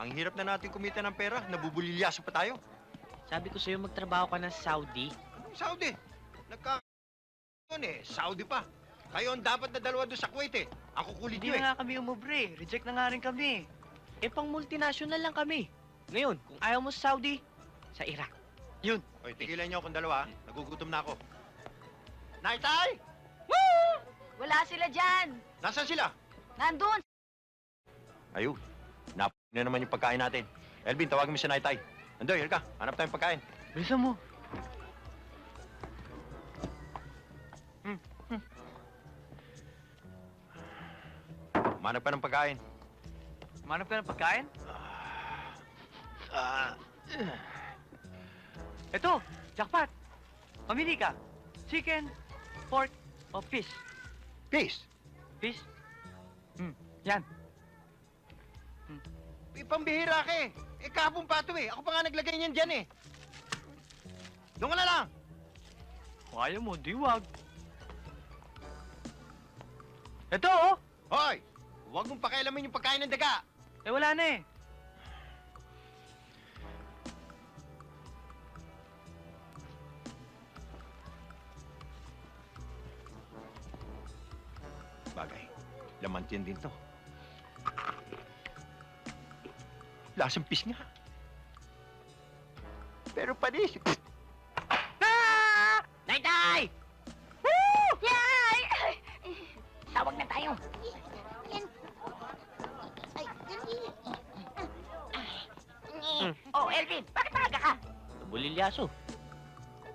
Ang hirap na natin kumita ng pera, nabubulilyaso pa tayo. Sabi ko sa'yo magtrabaho ka ng Saudi. Anong Saudi? Nagka... Yun eh, Saudi pa. Kayo ang dapat na dalawa doon sa Kuwait eh. Ako kulit Hindi nyo eh. na nga kami umubre. Reject na nga rin kami. Eh pang multinational lang kami. Ngayon, kung ayaw mo sa Saudi, sa Iraq. Oy, tigilan nyo akong dalawa. Nagugutom na ako. Naitay! Wala sila dyan. Nasaan sila? Nandun. Ayun. Nap na naman yung pagkain natin. Elvin, tawagin mo si Naitay. Andoy, ka. Hanap tayong pagkain. Bilisan mo. Manap ka ng pagkain. Manap ka ng pagkain? Ah, Ito, jackpot. Pamili ka. Chicken, pork, o fish. peace. Fish? Hmm, yan. Eh, pambihira ka eh. Eh, kahapon pa ito eh. Ako pa nga naglagay niyan dyan eh. Doon ka na lang. Kung ayaw mo, di wag. Ito, oh. Hoy! Huwag mong pakialamin yung pagkain ng daga. Eh, wala na eh. Bagay. Lamantin din to. Lasang pis nga. Pero panis. Naitay! Yay! Tawag na tayo. Ay, dali. Oh, Elvin, bakit maaga ka? Bulilyaso.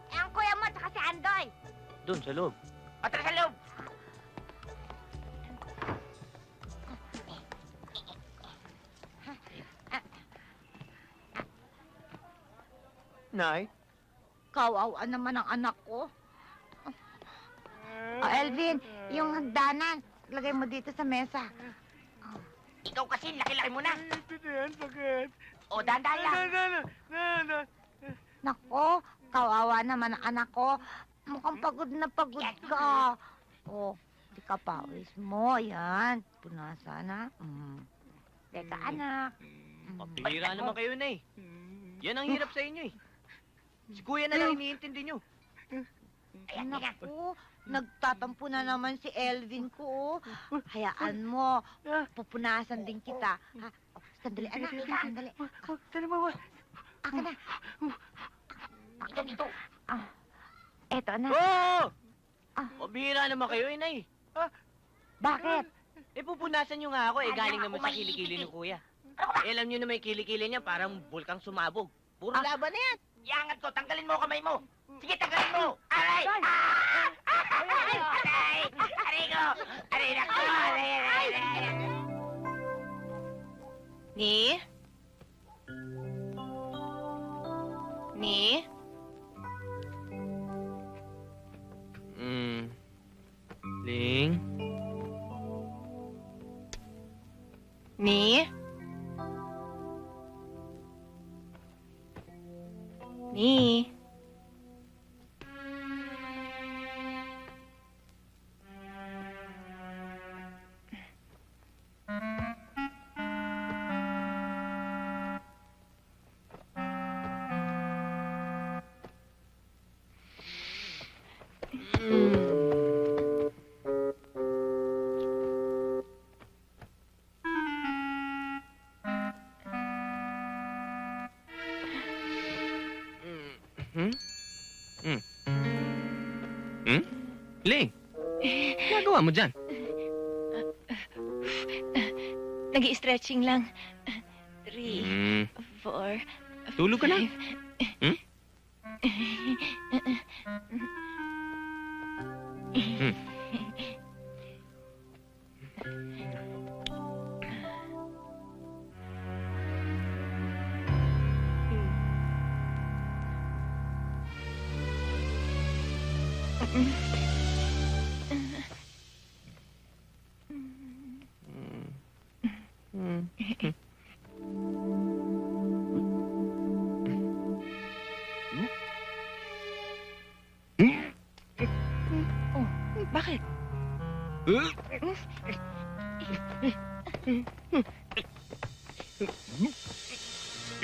Ang kuya mo, tsaka si Andoy. Doon sa loob. O, tara sa loob. Nay? Kawawa naman ang anak ko. Oh, Elvin, yung hagdanan, lagay mo dito sa mesa. Ikaw kasi, laki-laki mo na. Yan, bakit? O, dandan lang. Na, na, na, na. Nako, kawawa naman ang anak ko. Mukhang pagod na pagod ka. Oh, di ka pawis mo. Yan, punasa na. Mm. Teka, anak. Pambihira naman kayo na eh. Yan ang hirap sa inyo eh. Si kuya na lang iniintindi nyo. Anak ko, nagtatampo na naman si Elvin ko. oh. Hayaan mo, pupunasan din kita. Ha? Oh, sandali, anak, sandali. Saan mo? Aka na. Aka dito. Ah, eto na. Oo! Ah. Pambihira naman kayo eh, nay. Bakit? Eh, pupunasan nyo nga ako eh. Galing naman sa kilikili ni kuya. Eh, alam nyo na may kilikili niya, parang bulkang sumabog. Puro Ah. laban na yan. Iangat ko, tanggalin mo kamay mo. Sige, tanggalin mo. Aray! Ah! Aray! Aray! Aray ko! Aray na ko! Aray, aray, aray. Ni? Ni? Hmm. Ling? Ni? Ni? Hmm? Hmm? Hmm? Ling? Ginagawa mo dyan? Nag-i-stretching lang. Three, Hmm. four, Tulog ka na? five. Hmm? Hmm. You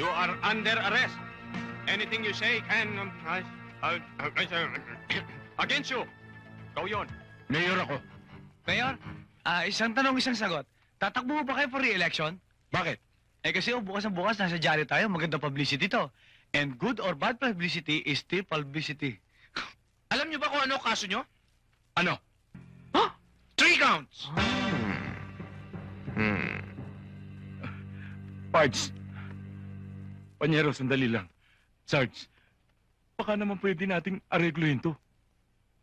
are under arrest. Anything you say can... um, I- I- I- you. Ikaw yun. Mayor ako. Mayor, ah, isang tanong, isang sagot. Tatakbo mo ba kayo for re-election? Bakit? Eh kasi oh, bukas ang bukas, nasa dyaryo tayo, magandang publicity to. And good or bad publicity is still publicity. Alam niyo ba kung ano kaso niyo? Ano? Huh? Three counts! Hmm. Pards. Panyero, sandali lang. Sarge, baka naman pwede nating aregluhin to.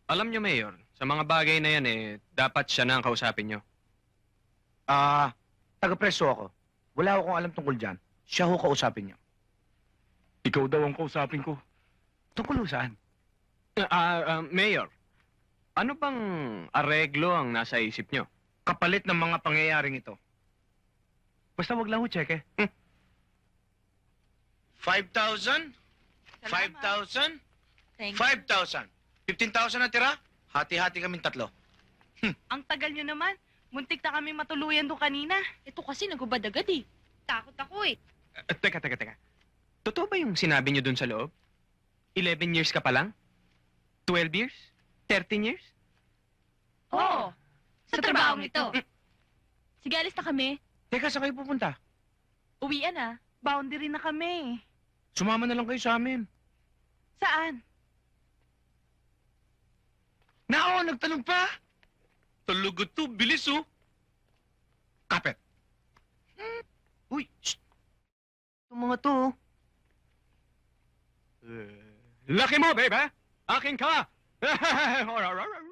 Alam niyo, Mayor, sa mga bagay na yan eh, dapat siya na ang kausapin niyo. Ah, taga-preso ako. Wala akong alam tungkol dyan. Siya ho kausapin niyo. Ikaw daw ang kausapin ko. Tungkol saan? Ah, ah, Mayor, ano bang areglo ang nasa isip niyo? Kapalit ng mga pangyayaring ito. Basta wag lang ho, cheque. 5,000? 5,000? Thank 5,000. 15,000 na tira? Hati-hati kaming tatlo. Ang tagal nyo naman. Muntik na kami matuluyan doon kanina. Ito kasi nagubad agad eh. Takot ako eh. Ah, teka, teka, teka. Totoo ba yung sinabi niyo dun sa loob? 11 years ka pa lang? 12 years? 13 years? Oo. Sa, trabaho ito. Sige, alis na kami. Teka, saan kayo pupunta? Uwian ah. Boundary na kami. Sumama na lang kayo sa amin. Saan? Nao, nagtanong pa? Tulugot to, bilis oh. Kapit. Uy, shh! Itong mga to, oh. Laki mo, babe, ha? Akin ka!